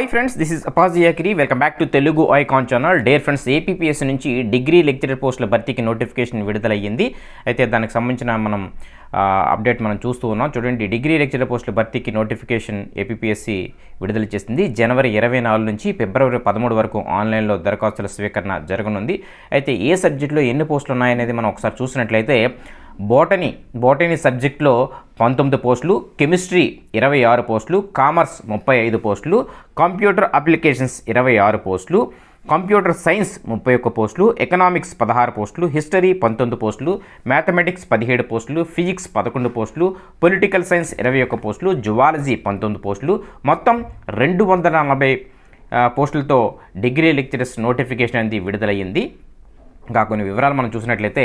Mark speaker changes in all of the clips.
Speaker 1: Hi friends this is అపాజియాకిరి welcome back to Telugu icon channel dear friends APPS నుంచి degree lecturer పోస్టుల భర్తీకి notification విడుదలయ్యింది. అయితే దానికి సంబంధించిన మనం అప్డేట్ మనం చూస్తూ ఉన్నాం. చూడండి డిగ్రీ లెక్చరర్ పోస్టుల భర్తీకి నోటిఫికేషన్ ఏపీఎస్సి విడుదల చేసింది. జనవరి ఇరవై నాలుగు నుంచి ఫిబ్రవరి పదమూడు వరకు ఆన్లైన్లో దరఖాస్తుల స్వీకరణ జరగనుంది. అయితే ఏ సబ్జెక్టులో ఎన్ని పోస్టులు ఉన్నాయనేది మనం ఒకసారి చూసినట్లయితే బోటనీ బోటనీ సబ్జెక్ట్లో పంతొమ్మిది పోస్టులు కెమిస్ట్రీ ఇరవై ఆరు పోస్టులు కామర్స్ ముప్పై ఐదు పోస్టులు కంప్యూటర్ అప్లికేషన్స్ ఇరవై ఆరు పోస్టులు కంప్యూటర్ సైన్స్ ముప్పై ఒక్క పోస్టులు ఎకనామిక్స్ పదహారు పోస్టులు హిస్టరీ పంతొమ్మిది పోస్టులు మ్యాథమెటిక్స్ పదిహేడు పోస్టులు ఫిజిక్స్ పదకొండు పోస్టులు పొలిటికల్ సైన్స్ ఇరవై ఒక్క పోస్టులు జువాలజీ పంతొమ్మిది పోస్టులు. మొత్తం రెండు వందల నలభై పోస్టులతో డిగ్రీ లెక్చరర్స్ నోటిఫికేషన్ అనేది విడుదలయ్యింది. ఇంకా కొన్ని వివరాలు మనం చూసినట్లయితే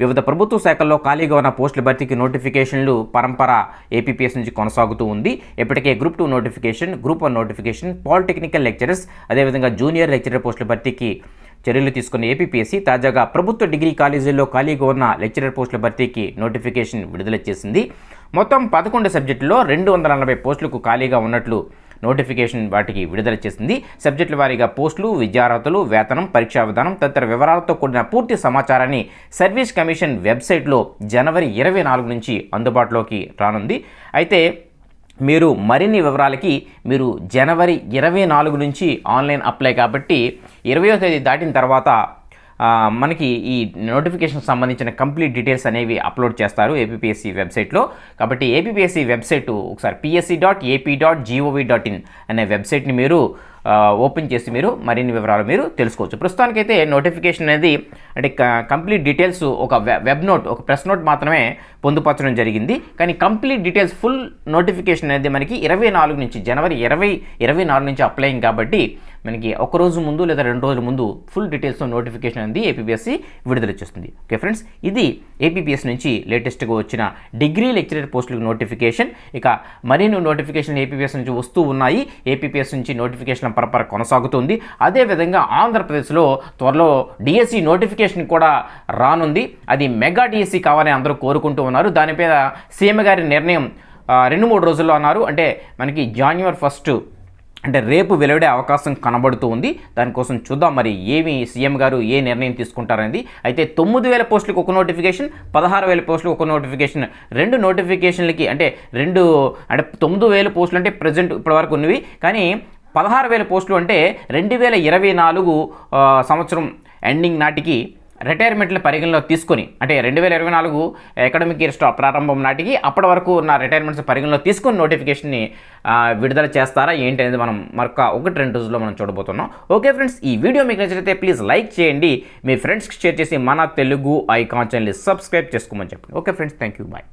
Speaker 1: వివిధ ప్రభుత్వ శాఖల్లో ఖాళీగా ఉన్న పోస్టుల భర్తీకి నోటిఫికేషన్లు పరంపర ఏపీపీఎస్ నుంచి కొనసాగుతూ ఉంది. ఇప్పటికే group two notification group one notification polytechnical lecturers అదేవిధంగా జూనియర్ లెక్చరర్ పోస్టుల భర్తీకి చర్యలు తీసుకున్న ఏపీపీఎస్సీ తాజాగా ప్రభుత్వ డిగ్రీ కాలేజీల్లో ఖాళీగా ఉన్న లెక్చరర్ పోస్టుల భర్తీకి నోటిఫికేషన్ విడుదల చేసింది. మొత్తం పదకొండు సబ్జెక్టులో రెండు వందల నలభై పోస్టులకు ఖాళీగా ఉన్నట్లు నోటిఫికేషన్ వాటికి విడుదల చేసింది. సబ్జెక్టుల వారీగా పోస్టులు విద్యార్హతలు వేతనం పరీక్షా విధానం తదితర వివరాలతో కూడిన పూర్తి సమాచారాన్ని సర్వీస్ కమిషన్ వెబ్సైట్లో జనవరి ఇరవై నాలుగు నుంచి అందుబాటులోకి రానుంది. అయితే మీరు మరిన్ని వివరాలకి మీరు జనవరి ఇరవై నాలుగు నుంచి ఆన్లైన్ అప్లై కాబట్టి ఇరవయో తేదీ దాటిన తర్వాత మనకి ఈ నోటిఫికేషన్ సంబంధించిన కంప్లీట్ డీటెయిల్స్ అనేవి అప్లోడ్ చేస్తారు ఏపీఎస్సి వెబ్సైట్లో. కాబట్టి ఏపీఎస్సి వెబ్సైట్ ఒకసారి PSC dot AP dot GOV dot in అనే వెబ్సైట్ని మీరు ఓపెన్ చేసి మీరు మరిన్ని వివరాలు మీరు తెలుసుకోవచ్చు. ప్రస్తుతానికైతే నోటిఫికేషన్ అనేది అంటే కంప్లీట్ డీటెయిల్స్ ఒక వె- వెబ్ నోట్ ఒక ప్రెస్ నోట్ మాత్రమే పొందుపరచడం జరిగింది. కానీ కంప్లీట్ డీటెయిల్స్ ఫుల్ నోటిఫికేషన్ అనేది మనకి ఇరవై నాలుగు నుంచి జనవరి ఇరవై ఇరవై నాలుగు నుంచి అప్లయింగ్ కాబట్టి మనకి ఒక రోజు ముందు లేదా రెండు రోజుల ముందు ఫుల్ డీటెయిల్స్తో నోటిఫికేషన్ అనేది ఏపీఎస్సి విడుదల చేస్తుంది. ఓకే ఫ్రెండ్స్ ఇది ఏపీఎస్ నుంచి లేటెస్ట్గా వచ్చిన డిగ్రీ లెక్చరర్ పోస్టులకు నోటిఫికేషన్ ఇక మరిన్ని నోటిఫికేషన్ ఏపీఎస్ నుంచి వస్తూ ఉన్నాయి. ఏపీఎస్ నుంచి నోటిఫికేషన్ పరపర కొనసాగుతుంది. అదేవిధంగా ఆంధ్రప్రదేశ్లో త్వరలో డిఎస్సి నోటిఫికేషన్ కూడా రానుంది. అది మెగా డిఎస్సి కావాలని అందరూ కోరుకుంటూ ఉన్నారు. దానిపైన సీఎం గారి నిర్ణయం రెండు మూడు రోజుల్లో అన్నారు. అంటే మనకి జాన్యువరి ఫస్ట్ అంటే రేపు వెలువడే అవకాశం కనబడుతూ ఉంది. దానికోసం చూద్దాం మరి ఏమి సీఎం గారు ఏ నిర్ణయం తీసుకుంటారనేది. అయితే తొమ్మిది వేల పోస్టులకు ఒక నోటిఫికేషన్ పదహారు వేల పోస్టులకు ఒక నోటిఫికేషన్ రెండు నోటిఫికేషన్లకి అంటే రెండు అంటే తొమ్మిది వేల పోస్టులు అంటే ప్రజెంట్ ఇప్పటివరకు ఉన్నవి. కానీ పదహారు వేల పోస్టులు అంటే రెండు వేల ఇరవై నాలుగు సంవత్సరం ఎండింగ్ నాటికి రిటైర్మెంట్ని పరిగణలో తీసుకొని అంటే రెండు వేల ఇరవై నాలుగు అకాడమిక్ ఇయర్ ప్రారంభం నాటికి అప్పటి వరకు ఉన్న రిటైర్మెంట్స్ పరిగణలో తీసుకొని నోటిఫికేషన్ని విడుదల చేస్తారా ఏంటి అనేది మనం మరొక ఒకటి రెండు రోజుల్లో మనం చూడబోతున్నాం. ఓకే ఫ్రెండ్స్ ఈ వీడియో మీకు నచ్చితే ప్లీజ్ లైక్ చేయండి. మీ ఫ్రెండ్స్కి షేర్ చేసి మన తెలుగు ఐకాన్ ఛానల్ని సబ్స్క్రైబ్ చేసుకోమని చెప్పండి. Okay friends thank you bye